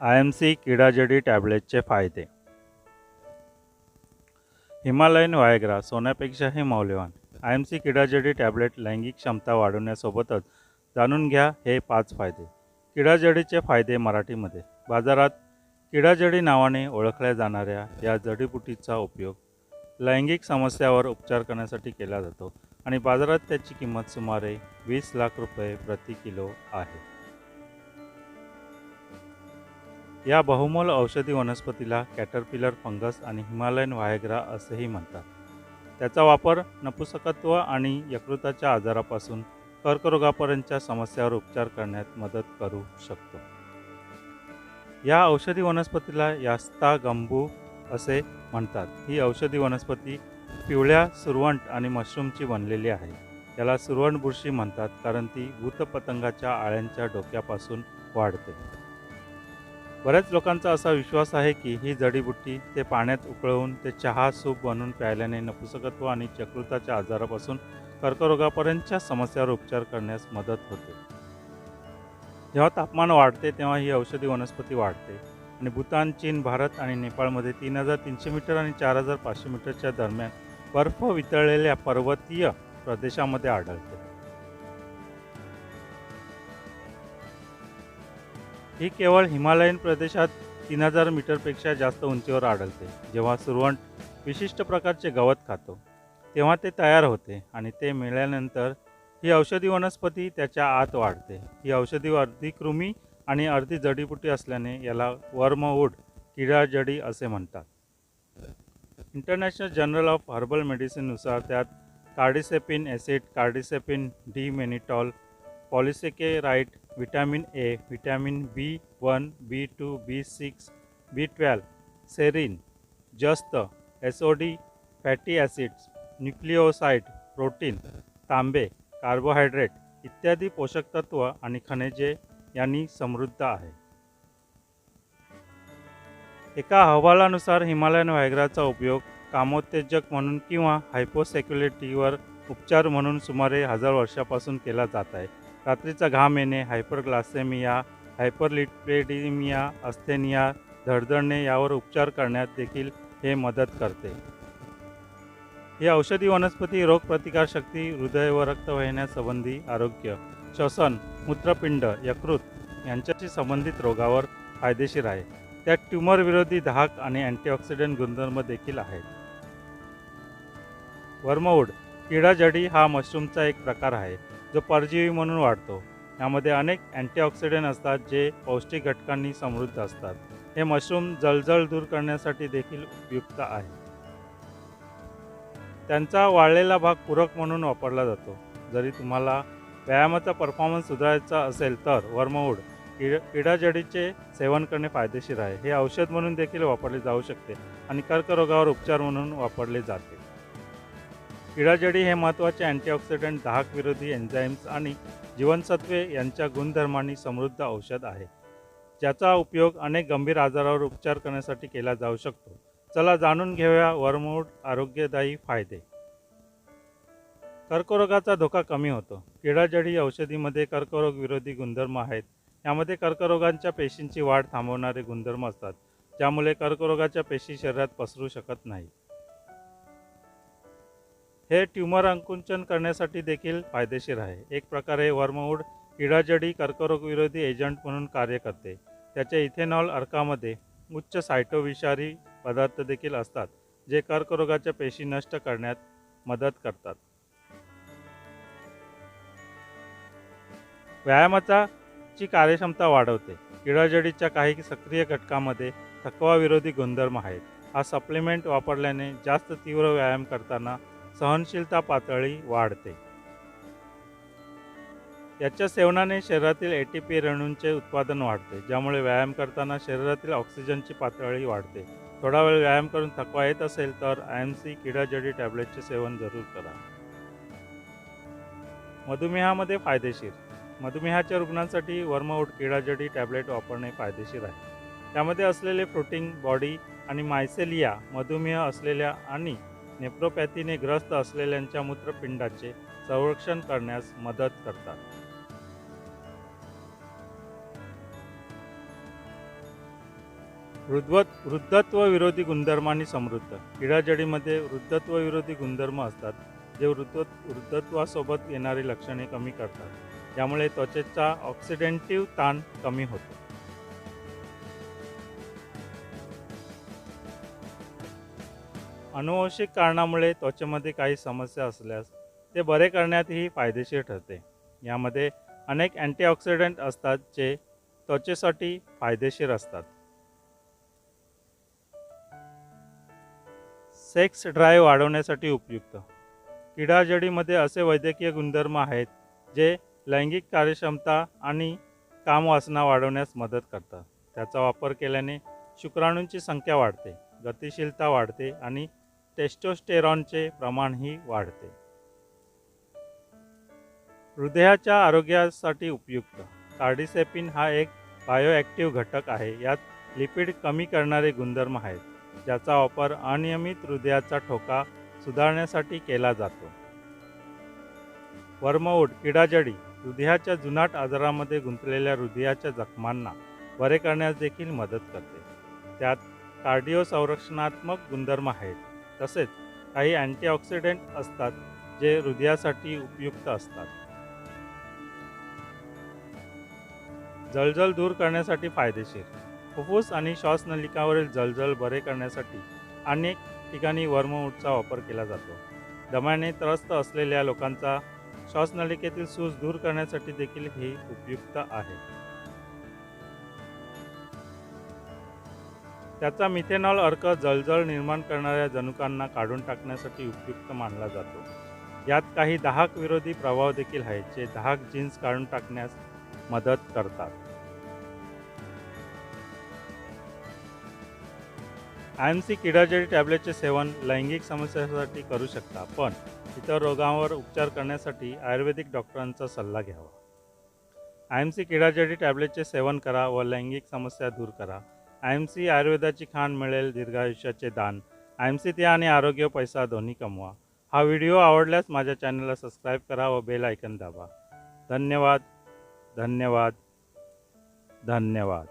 I M C किडाजडी टॅबलेटचे फायदे. Himalayan Viagra सोन्यापेक्षाही मौल्यवान. आय एम सी किडाजडी टॅबलेट लैंगिक क्षमता वाढवण्यासोबतच जाणून घ्या हे पाच फायदे. किडाजडीचे फायदे मराठीमध्ये. बाजारात किडाजडी नावाने ओळखल्या जाणाऱ्या या जडीबुटीचा उपयोग लैंगिक समस्यावर उपचार करण्यासाठी केला जातो आणि बाजारात त्याची किंमत सुमारे वीस लाख रुपये प्रति किलो आहे. या बहुमोल औषधी वनस्पतीला कॅटरपिलर फंगस आणि हिमालयन व्हायग्रा असेही म्हणतात. त्याचा वापर नपुसकत्व आणि यकृताच्या आजारापासून कर्करोगापर्यंतच्या समस्यावर उपचार करण्यात मदत करू शकतो. या औषधी वनस्पतीला यास्ता गंबू असे म्हणतात. ही औषधी वनस्पती पिवळ्या सुरवंट आणि मशरूमची बनलेली आहे. याला सुरवण बुरशी म्हणतात कारण ती भूतपतंगाच्या आळ्यांच्या डोक्यापासून वाढते. बऱ्याच लोकांचा असा विश्वास आहे की ही जडीबुट्टी ते पाण्यात उकळवून ते चहा सूप बनवून प्यायल्याने नपुसकत्व आणि चक्रुताच्या आजारापासून कर्करोगापर्यंतच्या समस्यावर उपचार करण्यास मदत होते. जेव्हा तापमान वाढते तेव्हा ही औषधी वनस्पती वाढते आणि भूतान चीन भारत आणि नेपाळमध्ये तीन हजार तीनशे मीटर आणि चार हजार पाचशे मीटरच्या दरम्यान बर्फ वितळलेल्या पर्वतीय प्रदेशामध्ये आढळते. ही केवळ हिमालयीन प्रदेशात तीन हजार मीटरपेक्षा जास्त उंचीवर आढळते. जेव्हा सुरवंट विशिष्ट प्रकारचे गवत खातो तेव्हा ते तयार होते आणि ते मिळाल्यानंतर ही औषधी वनस्पती त्याच्या आत वाढते. ही औषधी अर्धी कृमी आणि अर्धी जडीबुटी असल्याने याला वर्मवूड किडा जडी असे म्हणतात. इंटरनॅशनल जर्नल ऑफ हर्बल मेडिसिननुसार त्यात cordycepin acid cordycepin D mannitol polysaccharide vitamin A vitamin B one B two B six B twelve serine जस्त SOD D fatty acids nucleoside protein तांबे कार्बोहायड्रेट इत्यादी पोषक तत्व आणि खनिजे यांनी समृद्ध आहे. एका अहवालानुसार हिमालयन व्हायग्राचा उपयोग कामोत्तेजक म्हणून किंवा हायपोसेक्युलिटीवर उपचार म्हणून सुमारे हजार वर्षापासून केला जात आहे. रात्रीचा घाम येणे हायपरग्लासेमिया हायपरलिपेडिमिया अस्थेनिया धडधडणे यावर उपचार करण्यात देखील हे मदत करते. ही औषधी वनस्पती रोगप्रतिकारशक्ती हृदय व रक्तवाहिन्यासंबंधी आरोग्य श्वसन मूत्रपिंड यकृत यांच्याशी संबंधित रोगावर फायदेशीर आहे. त्यात ट्युमर विरोधी धाक आणि अँटीऑक्सिडंट गुणधर्म देखील आहेत. वर्मवूड किडाजडी हा मशरूमचा एक प्रकार आहे. जो परजीवी म्हणून वाढतो. यामध्ये अनेक अँटीऑक्सिडंट असतात जे पौष्टिक घटकांनी समृद्ध असतात. हे मशरूम जळजळ दूर करण्यासाठी देखील उपयुक्त आहे. त्यांचा वाळलेला भाग पूरक म्हणून वापरला जातो. जरी तुम्हाला व्यायामाचा परफॉर्मन्स सुधारायचा असेल तर वर्मवूड किड किडाजडीचे सेवन करणे फायदेशीर आहे. हे औषध म्हणून देखील वापरले जाऊ शकते आणि कर्करोगावर उपचार म्हणून वापरले जाते. इडाजडी हे महत्त्वाचे अँटीऑक्सिडंट दाहक विरोधी एन्झाईम्स आणि जीवनसत्वे यांच्या गुणधर्मांनी समृद्ध औषध आहे. ज्याचा उपयोग अनेक गंभीर आजारावर उपचार करण्यासाठी केला जाऊ शकतो. चला जाणून घेऊया वरमूड आरोग्यदायी फायदे. कर्करोगाचा धोका कमी होतो. किडाजडी औषधीमध्ये कर्करोग विरोधी गुणधर्म आहेत. यामध्ये कर्करोगांच्या पेशींची वाढ थांबवणारे गुणधर्म असतात ज्यामुळे कर्करोगाच्या पेशी शरीरात पसरू शकत नाही. हे ट्यूमर अंकुंचन करण्यासाठी देखील फायदेशीर आहे. एक प्रकारे वर्मवूड किडाजडी कर्करोगविरोधी एजंट म्हणून कार्य करते. त्याच्या इथेनॉल अर्कामध्ये उच्च सायटोविषारी पदार्थ देखील असतात जे कर्करोगाच्या पेशी नष्ट करण्यात मदत करतात. व्यायामाचा ची कार्यक्षमता वाढवते. किडाजडीच्या काही सक्रिय घटकामध्ये थकवाविरोधी गुणधर्म आहेत. हा सप्लिमेंट वापरल्याने जास्त तीव्र व्यायाम करताना सहनशीलता पातळी वाढते. याच्या सेवनाने शरीरातील ए टी पी रेणूंचे उत्पादन वाढते ज्यामुळे व्यायाम करताना शरीरातील ऑक्सिजनची पातळी वाढते. थोडा वेळ व्यायाम करून थकवा येत असेल तर आय एम सी किडाजडी टॅब्लेटचे सेवन जरूर करा. मधुमेहामध्ये फायदेशीर. मधुमेहाच्या रुग्णांसाठी वर्मवूड किडाजडी टॅबलेट वापरणे फायदेशीर आहे. त्यामध्ये असलेले प्रोटीन बॉडी आणि मायसेलिया मधुमेह असलेल्या आणि नेप्रोपॅथीने ग्रस्त असलेल्यांच्या मूत्रपिंडाचे संरक्षण करण्यास मदत करतात. वृद्ध वृद्धत्व विरोधी गुणधर्मांनी समृद्ध. किडाजडीमध्ये वृद्धत्व विरोधी गुणधर्म असतात जे वृद्ध वृद्धत्वासोबत येणारी लक्षणे कमी करतात. त्यामुळे त्वचेचा ऑक्सिडेंटिव्ह ताण कमी होतो. अनुवंशिक कारणामुळे त्वचेमध्ये काही समस्या असल्यास ते बरे करण्यातही फायदेशीर ठरते. यामध्ये अनेक अँटीऑक्सिडंट असतात जे त्वचेसाठी फायदेशीर असतात. सेक्स ड्राईव्ह वाढवण्यासाठी उपयुक्त. किडाजडीमध्ये असे वैद्यकीय गुणधर्म आहेत जे लैंगिक कार्यक्षमता आणि कामवासना वाढवण्यास मदत करतात. त्याचा वापर केल्याने शुक्राणूंची संख्या वाढते गतिशीलता वाढते आणि टेस्टोस्टेरॉनचे प्रमाणही वाढते. हृदयाच्या आरोग्यासाठी उपयुक्त. कार्डिसेपिन हा एक बायोॲक्टिव्ह घटक आहे. यात लिपिड कमी करणारे गुणधर्म आहेत ज्याचा वापर अनियमित हृदयाचा ठोका सुधारण्यासाठी केला जातो. वर्मवूड किडाजडी हृदयाच्या जुनाट आजारामध्ये गुंतलेल्या हृदयाच्या जखमांना बरे करण्यास देखील मदत करते. त्यात कार्डिओ संरक्षणात्मक गुणधर्म आहेत. तसेच काही अँटीऑक्सिडेंट असतात जे हृदयासाठी उपयुक्त असतात. जळजळ दूर करण्यासाठी फायदेशीर. फुफ्फुस आणि श्वासनलिकावरील जळजळ बरे करण्यासाठी अनेक ठिकाणी वर्मवूडचा वापर केला जातो. दम्याने त्रस्त असलेल्या लोकांचा श्वासनलिकेतील सूज दूर करण्यासाठी देखील हे उपयुक्त आहे. त्याचा मिथेनॉल अर्क जळजळ निर्माण करणाऱ्या जनुकांना काढून टाकण्यासाठी उपयुक्त मानला जातो. यात काही दाहक विरोधी प्रभाव देखील आहेत जे दाहक जीन्स काढून टाकण्यास मदत करतात. आय एम सी किडाजेडी टॅबलेटचे सेवन लैंगिक समस्यांसाठी करू शकता पण इतर रोगांवर उपचार करण्यासाठी आयुर्वेदिक डॉक्टरांचा सल्ला घ्यावा. आय एम सी किडाजेडी टॅबलेटचे सेवन करा व लैंगिक समस्या दूर करा. आय एम सी आयुर्वेदाची खाण मिळेल दीर्घायुष्याचे दान. आय एम सी ते आणि आरोग्य पैसा दोन्ही कमवा. हा व्हिडिओ आवडल्यास माझ्या चॅनलला सबस्क्राईब करा व बेल आयकन दाबा. धन्यवाद. धन्यवाद. धन्यवाद.